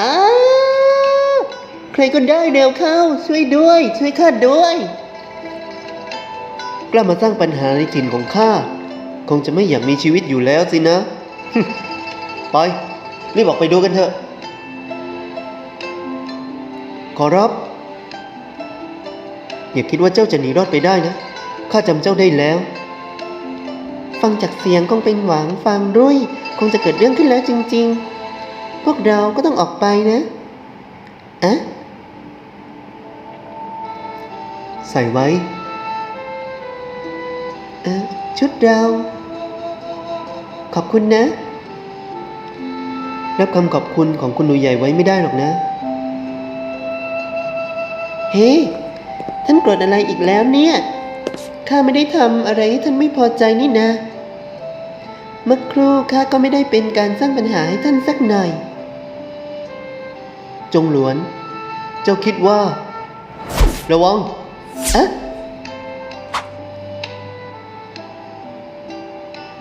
อ้าใครก็ได้เร็วเข้า ช่วยด้วย ช่วยข้าด้วย กล้ามาสร้างปัญหาในถิ่นของข้า คงจะไม่อยากมีชีวิตอยู่แล้วสินะ ไปรีบออกไปดูกันเถอะ ขอรับ อย่าคิดว่าเจ้าจะหนีรอดไปได้นะ ข้าจำเจ้าได้แล้ว ฟังจากเสียงคงเป็นหวังฟังด้วยคงจะเกิดเรื่องขึ้นแล้วจริง ๆ พวกเราก็ต้องออกไปนะอะใส่ไว้ชุดเรา ขอบคุณนะ รับคำขอบคุณของคุณหนูใหญ่ไว้ไม่ได้หรอกนะ เฮ้ท่านโกรธอะไรอีกแล้วเนี่ย ข้าไม่ได้ทำอะไรให้ท่านไม่พอใจนี่นะ เมื่อครู่ข้าก็ไม่ได้เป็นการสร้างปัญหาให้ท่านสักหน่อย จงหลวน เจ้าคิดว่า ระวังอะ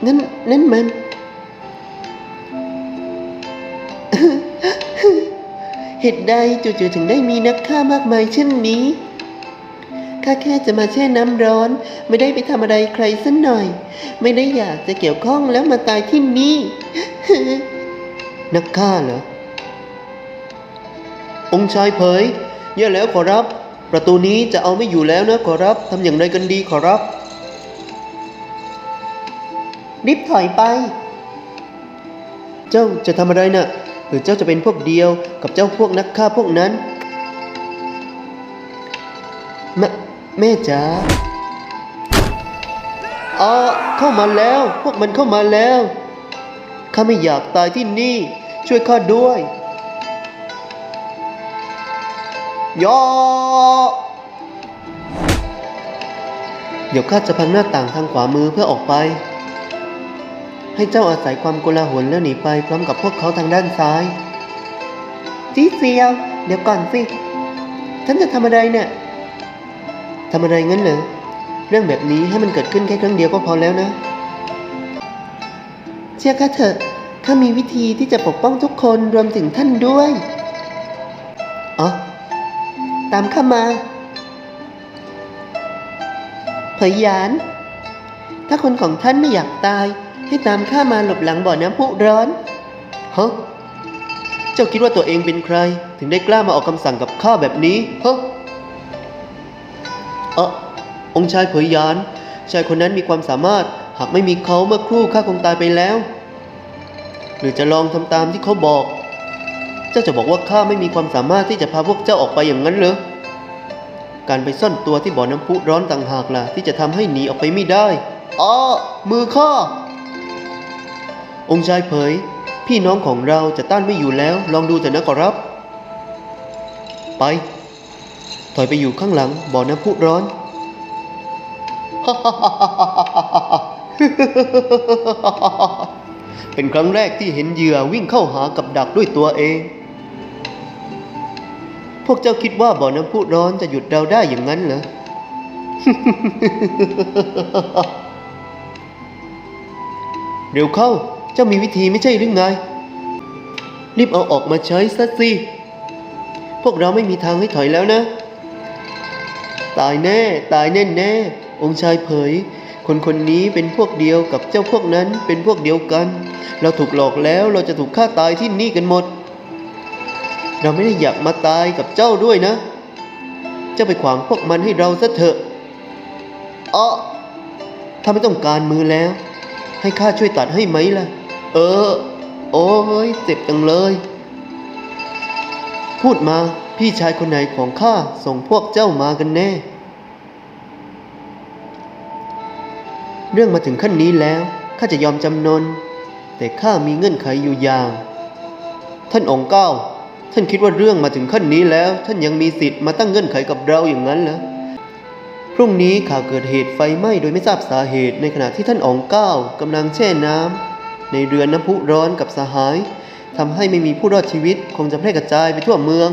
นั่นนั่นมัน เหตุใดจู่ๆถึงได้มีนักฆ่ามากมายเช่นนี้ ข้าแค่จะมาแช่น้ำร้อน ไม่ได้ไปทำอะไรใครสักหน่อย ไม่ได้อยากจะเกี่ยวข้องแล้วมาตายที่นี่ นักฆ่าเหรอ องค์ชายเผยแย่แล้วขอรับ ประตูนี้จะเอาไม่อยู่แล้วนะขอรับทำอย่างไรกันดีขอรับ รีบถอยไป เจ้าจะทำอะไรนะ่ะหรือเจ้าจะเป็นพวกเดียวกับเจ้าพวกนักฆ่าพวกนั้นแม่แม่จ๋าอ๋อเข้ามาแล้ว พวกมันเข้ามาแล้วข้าไม่อยากตายที่นี่ ช่วยข้าด้วย ยอเดี๋ยวข้าจะพังหน้าต่างทางขวามือเพื่อออกไป ให้เจ้าอาศัยความโกลาหลแล้วหนีไปพร้อมกับพวกเขาทางด้านซ้าย จีเซียว เดี๋ยวก่อนสิฉันจะทำอะไรเนี่ยทำอะไรงั้นเหรอเรื่องแบบนี้ให้มันเกิดขึ้นแค่ครั้งเดียวก็พอแล้วนะ เชื่อข้าเถอะข้ามีวิธีที่จะปกป้องทุกคนรวมถึงท่านด้วย อ๋อ ตามข้ามาเผยหยาน ถ้าคนของท่านไม่อยากตาย ให้ตามข้ามาหลบหลังบ่อน้ำพุร้อนฮะเจ้าคิดว่าตัวเองเป็นใคร ถึงได้กล้ามาออกคำสั่งกับข้าแบบนี้ฮะเออองค์ชายเผยหยาน ชายคนนั้นมีความสามารถ หากไม่มีเขาเมื่อครู่ข้าคงตายไปแล้ว หรือจะลองทำตามที่เขาบอก จ้าจะบอกว่าข้าไม่มีความสามารถที่จะพาพวกเจ้าออกไปอย่างนั้นเหรอ การไปซ่อนตัวที่บ่อน้ำพุร้อนต่างหากล่ะที่จะทำให้หนีออกไปไม่ได้อ๋อมือข้า องค์ชายเผย พี่น้องของเราจะต้านไม่อยู่แล้ว ลองดูเถอะนะขอรับ ไป ถอยไปอยู่ข้างหลังบ่อน้ำพุร้อน เป็นครั้งแรกที่เห็นเหยื่อวิ่งเข้าหากับดักด้วยตัวเอง พวกเจ้าคิดว่าบ่อน้ำพุร้อนจะหยุดเราได้อย่างนั้นเหรอ เร็วเข้า เจ้ามีวิธีไม่ใช่หรือไง รีบเอาออกมาใช้ซะสิ พวกเราไม่มีทางให้ถอยแล้วนะ ตายแน่ ตายแน่แน่องค์ชายเผย คนคนนี้เป็นพวกเดียวกับเจ้าพวกนั้นเป็นพวกเดียวกัน เราถูกหลอกแล้วเราจะถูกฆ่าตายที่นี่กันหมด เราไม่ได้อยากมาตายกับเจ้าด้วยนะ เจ้าไปขวางพวกมันให้เราซะเถอะอ๋อถ้าไม่ต้องการมือแล้ว ให้ข้าช่วยตัดให้ไหมล่ะ เออ โอ้ยเจ็บจังเลย พูดมาพี่ชายคนไหนของข้าส่งพวกเจ้ามากันแน่ เรื่องมาถึงขั้นนี้แล้วข้าจะยอมจำนน แต่ข้ามีเงื่อนไขอยู่อย่าง ท่านองค์เก้า ท่านคิดว่าเรื่องมาถึงขั้นนี้แล้ว ท่านยังมีสิทธิ์มาตั้งเงื่อนไขกับเราอย่างนั้นเหรอพรุ่งนี้ข่าวเกิดเหตุไฟไหม้โดยไม่ทราบสาเหตุในขณะที่ท่านอ๋องเก้ากำลังแช่น้ำในเรือนน้ำพุร้อนกับสหายทำให้ไม่มีผู้รอดชีวิต คงจะแพร่กระจายไปทั่วเมือง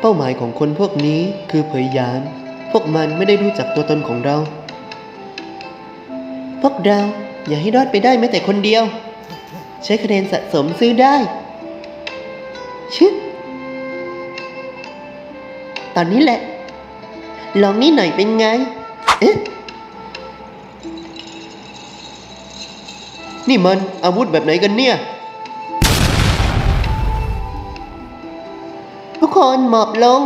เป้าหมายของคนพวกนี้คือเผยหยาน พวกมันไม่ได้รู้จักตัวตนของเรา พวกเรา อย่าให้รอดไปได้แม้แต่คนเดียว ใช้คะแนนสะสมซื้อได้ ชึบตอนนี้แหละ ลองนี่หน่อยเป็นไง เอ๊ะ นี่มันอาวุธแบบไหนกันเนี่ย ทุกคนหมอบลง